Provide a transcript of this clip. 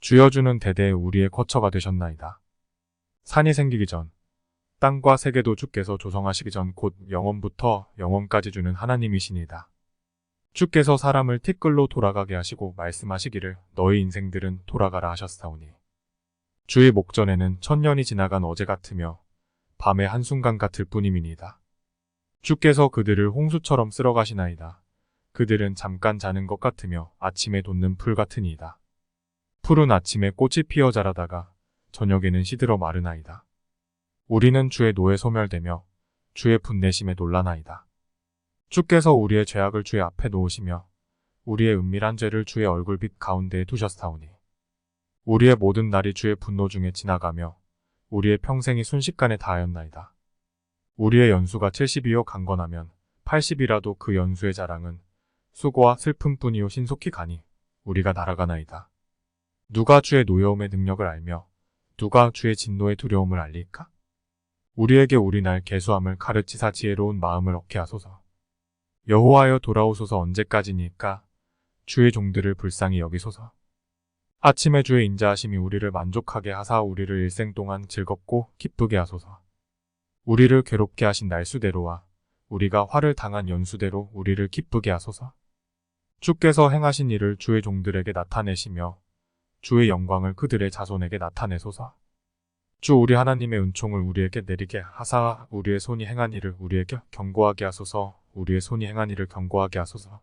주여주는 대대의 우리의 거처가 되셨나이다. 산이 생기기 전, 땅과 세계도 주께서 조성하시기 전 곧 영원부터 영원까지 주는 하나님이시니다. 주께서 사람을 티끌로 돌아가게 하시고 말씀하시기를 너희 인생들은 돌아가라 하셨사오니. 주의 목전에는 천년이 지나간 어제 같으며 밤의 한순간 같을 뿐임이니이다. 주께서 그들을 홍수처럼 쓸어가시나이다. 그들은 잠깐 자는 것 같으며 아침에 돋는 풀 같으니이다. 풀은 아침에 꽃이 피어 자라다가 저녁에는 시들어 마르나이다. 우리는 주의 노에 소멸되며 주의 분내심에 놀라나이다. 주께서 우리의 죄악을 주의 앞에 놓으시며 우리의 은밀한 죄를 주의 얼굴빛 가운데에 두셨사오니 우리의 모든 날이 주의 분노 중에 지나가며 우리의 평생이 순식간에 다하였나이다. 우리의 연수가 70이요 강건하면 80이라도 그 연수의 자랑은 수고와 슬픔뿐이요 신속히 가니 우리가 날아가나이다. 누가 주의 노여움의 능력을 알며 누가 주의 진노의 두려움을 알릴까? 우리에게 우리 날 개수함을 가르치사 지혜로운 마음을 얻게 하소서. 여호와여 돌아오소서 언제까지니까 주의 종들을 불쌍히 여기소서. 아침에 주의 인자하심이 우리를 만족하게 하사 우리를 일생 동안 즐겁고 기쁘게 하소서. 우리를 괴롭게 하신 날수대로와 우리가 화를 당한 연수대로 우리를 기쁘게 하소서. 주께서 행하신 일을 주의 종들에게 나타내시며 주의 영광을 그들의 자손에게 나타내소서. 주 우리 하나님의 은총을 우리에게 내리게 하사 우리의 손이 행한 일을 우리에게 경고하게 하소서. 우리의 손이 행한 일을 경고하게 하소서.